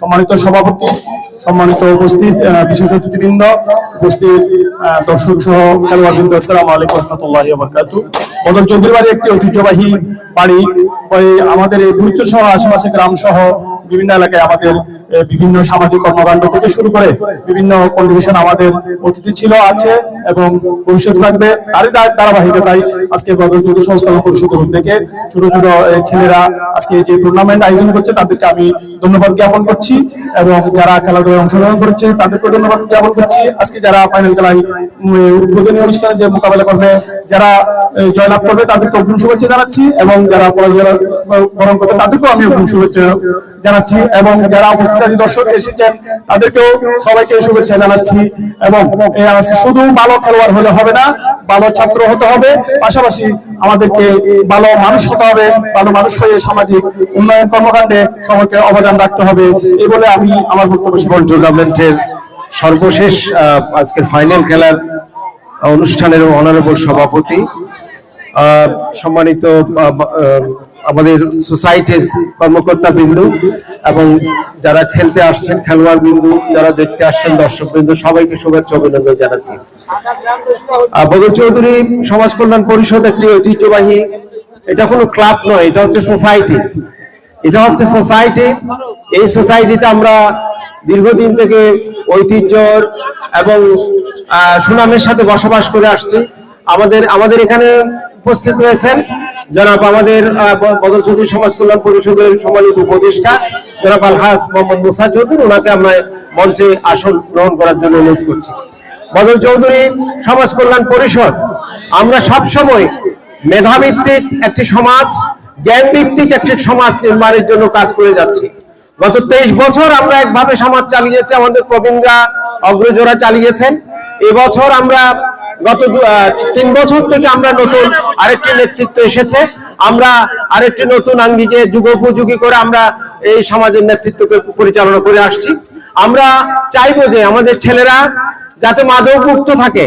সম্মানিত সভাপতি, সম্মানিত উপস্থিত বিশেষ অতিথিবৃন্দ, উপস্থিত দর্শক সহ খেলোয়াড়বৃন্দ, আসসালামু আলাইকুম রহমতুল্লাহি চৌধুরী বাড়ি একটি ঐতিহ্যবাহী বাড়ি আমাদের এই বুড়িচর সহ আশেপাশে গ্রাম সহ বিভিন্ন এলাকায় আমাদের বিভিন্ন সামাজিক কর্মকাণ্ড থেকে শুরু করে বিভিন্ন কন্ট্রিবিউশন আমাদের অতিথি ছিল, আছে এবং ভবিষ্যৎ থাকবে তারই ধারা- ধারাবাহিকতায় আজকে বদল চৌধুরী সংস্করণ পরিষদের উদ্যোগে ছোট ছোট ছেলেরা আজকে যে টুর্নামেন্ট আয়োজন করছে তাদেরকে আমি ধন্যবাদ জ্ঞাপন করছি এবং যারা খেলাধুলায় অংশগ্রহণ করছে তাদেরকে ধন্যবাদ জ্ঞাপন করছি। আজকে যারা ফাইনাল খেলায় উদ্বোধনী অনুষ্ঠানে যে মোকাবেলা করবে, যারা জয়লাভ করবে তাদেরকে অগ্রিম শুভেচ্ছা জানাচ্ছি এবং যারা পরাজয় বরণ করবে তাদেরকেও আমি অগ্রিম শুভেচ্ছা জানাচ্ছি এবং যারা উপস্থিত দর্শক এসেছেন, তাদেরকেও সবাইকে শুভেচ্ছা জানাচ্ছি এবং শুধু ভালো খেলোয়াড় হলে হবে না, ভালো ছাত্র হতে হবে। পাশাপাশি আমাদেরকে ভালো মানুষ হতে হবে, ভালো মানুষ হয়ে সামাজিক উন্নয়ন কর্মকাণ্ডে সবাইকে অবদান রাখতে হবে এই বলে আমি আমার বক্তব্য টুর্নামেন্টের সর্বশেষ আজকের ফাইনাল খেলার অনুষ্ঠানের অনারেবল সভাপতি সম্মানিত আমাদের সোসাইটির কর্মকর্তা বিন্দু এবং যারা খেলতে আসছেন, খেলোয়াড় বিন্দু, যারা দেখতে আসছেন, দর্শক বিন্দু, সবাইকে শুভেচ্ছা অভিনন্দন জানাচ্ছি। বদর চৌধুরী সমাজ কল্যাণ পরিষদ একটি ঐতিহ্যবাহী, এটা কোনো ক্লাব নয়, এটা হচ্ছে সোসাইটি। এটা হচ্ছে সোসাইটি। এই সোসাইটিতে আমরা দীর্ঘদিন থেকে ঐতিহ্যর এবং সুনামের সাথে বসবাস করে আসছি। আমাদের আমাদের এখানে উপস্থিত রয়েছেন জনাব আমাদের বদল চৌধুরী সমাজ কল্যাণ পরিষদের সম্মানিত উপদেষ্টা জনাব আলহাজ মোহাম্মদ মুসা চৌধুরী, ওনাকে আমরা মঞ্চে আসন গ্রহণ করার জন্য অনুরোধ করছি। বদল চৌধুরী সমাজ কল্যাণ পরিষদ, আমরা সব সময় মেধাভিত্তিক একটি সমাজ জ্ঞান ভিত্তিক একটি সমাজ নির্মাণের জন্য কাজ করে যাচ্ছি। গত তেইশ বছর আমরা একভাবে সমাজ চালিয়েছি, আমাদের প্রবীণরা অগ্রজরা চালিয়েছেন। এবছর আমরা গত তিন বছর থেকে আমরা নতুন আরেকটি নেতৃত্ব এসেছে। আমরা আরেকটি নতুন আঙ্গিকে যুগোপযোগী করে আমরা এই সমাজের নেতৃত্বকে পরিচালনা করে আসছি। আমরা চাইব যে আমাদের ছেলেরা যাতে মাদক মুক্ত থাকে।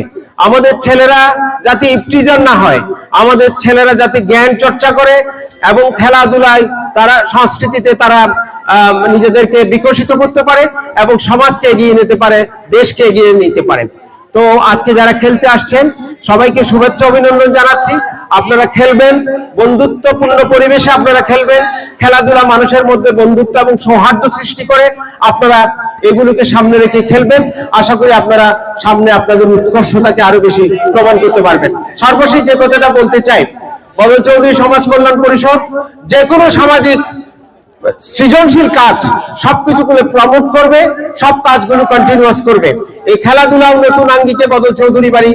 আমাদের ছেলেরা যাতে ইফটিজার না হয়। আমাদের ছেলেরা যাতে জ্ঞান চর্চা করে এবং খেলাধুলায় তারা, সংস্কৃতিতে তারা নিজেদেরকে বিকশিত করতে পারে এবং সমাজকে এগিয়ে নিতে পারে, দেশকে এগিয়ে নিতে পারে। তো আজকে যারা খেলতে আসছেন, সবাইকে শুভেচ্ছা অভিনন্দন জানাচ্ছি। আপনারা খেলবেন, বন্ধুত্বপূর্ণ পরিবেশে আপনারা খেলবেন, খেলাধুলা মানুষের মধ্যে বন্ধুত্ব এবং সৌহার্দ্য সৃষ্টি করে আপনারা এগুলোকে সামনে রেখে খেলবেন। আশা করি আপনারা সামনে আপনাদের উৎকর্ষতাকে আরও বেশি প্রমাণ করতে পারবেন। সর্বশেষ যে কথাটা বলতে চাই, বদল চৌধুরী সমাজ কল্যাণ পরিষদ যে কোনো সামাজিক সৃজনশীল কাজ সবকিছুগুলো প্রমোট করবে, সব কাজগুলো কন্টিনিউয়াস করবে। এই খেলাধুলাও নতুন আঙ্গিকে বদল চৌধুরী বাড়ি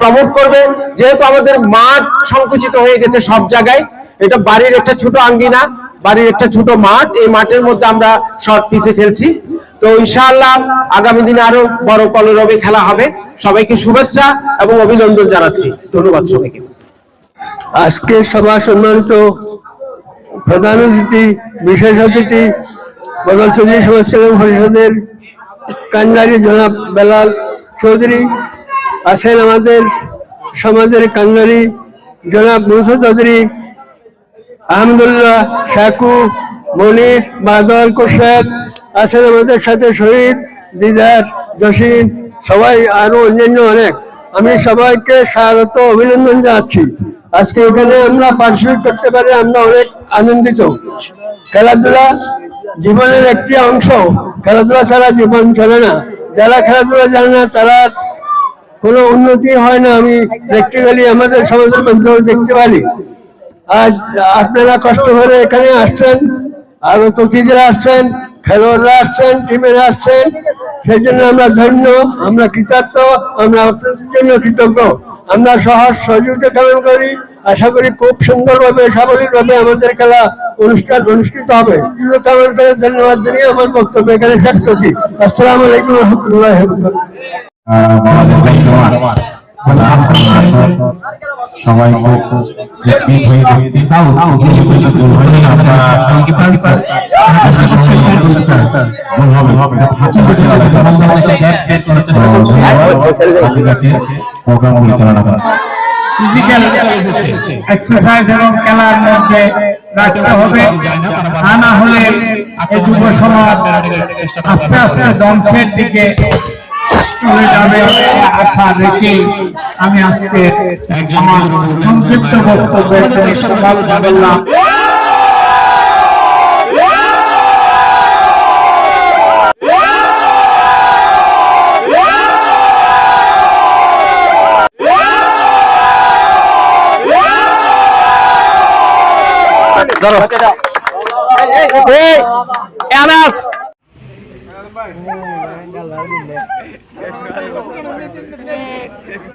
প্রমোট করবে। যেহেতু আমাদের মাঠ সংকুচিত হয়ে গেছে সব জায়গায়, এটা বাড়ির একটা ছোট আঙ্গিনা, বাড়ির একটা ছোট মাঠ, এই মাঠের মধ্যে আমরা শর্ট পিসে খেলছি। তো ইনশাআল্লাহ আগামী দিনে আরও বড় কলরবে খেলা হবে। সবাইকে শুভেচ্ছা এবং অভিনন্দন জানাচ্ছি। ধন্যবাদ সবাইকে। আজকে সভা সম্মানিত প্রধান অতিথি, বিশেষ অতিথি, বদল চৌধুরী সমাজকল্যাণ পরিষদের কান্ডারি জনাব বেলাল চৌধুরী, আছেন আমাদের সমাজের কান্ডারি জনাব মুসা চৌধুরী আহমদুল্লাহ শাকু মনির, বাদল কোশেদ আছেন আমাদের সাথে, শহীদ, দিদার, জসিম, সবাই আরও অন্যান্য অনেক। আমি সবাইকে স্বাগত, অভিনন্দন জানাচ্ছি। আজকে এখানে আমরা পার্টিসিপেট করতে পারি, আমরা অনেক আনন্দিত। খেলাধুলা জীবনের একটি অংশ। খেলাধুলা ছাড়া জীবন চলে না। যারা খেলাধুলা জানে না, তারা কোনো উন্নতি হয় না। আমি প্র্যাকটিক্যালি আমাদের সমাজের মধ্যেও দেখতে পারি। আজ আপনারা কষ্ট করে এখানে আসছেন, আর অতিথিরা আসছেন, খেলোয়াড়রা আসছেন, টিমেরা আসছেন। সেই জন্য আমরা ধন্য, আমরা কৃতার্থ আমরা আপনাদের জন্য কৃতজ্ঞ। আমরা সহজ সহযোগিতা কামনা করি আশা করি খুব সুন্দরভাবে সাবলীলভাবে আমাদের খেলা অনুষ্ঠান অনুষ্ঠিত হবে কামনা করে ধন্যবাদ জানিয়ে আমার বক্তব্য এখানে শেষ করছি আসসালামু আলাইকুম রহমতুল্লাহ একটি ভুল প্রোগ্রাম পরিচালনা করা। ফিজিক্যাল এক্সারসাইজ এবং খেলার মধ্যে রাখতে হবে। তা না হলে যুব সমাজ আস্তে আস্তে ধ্বংসের দিকে চলে যাবে আশা রেখে আমি আজকে আমার সংক্ষিপ্ত বক্তব্য করলাম। ধরো।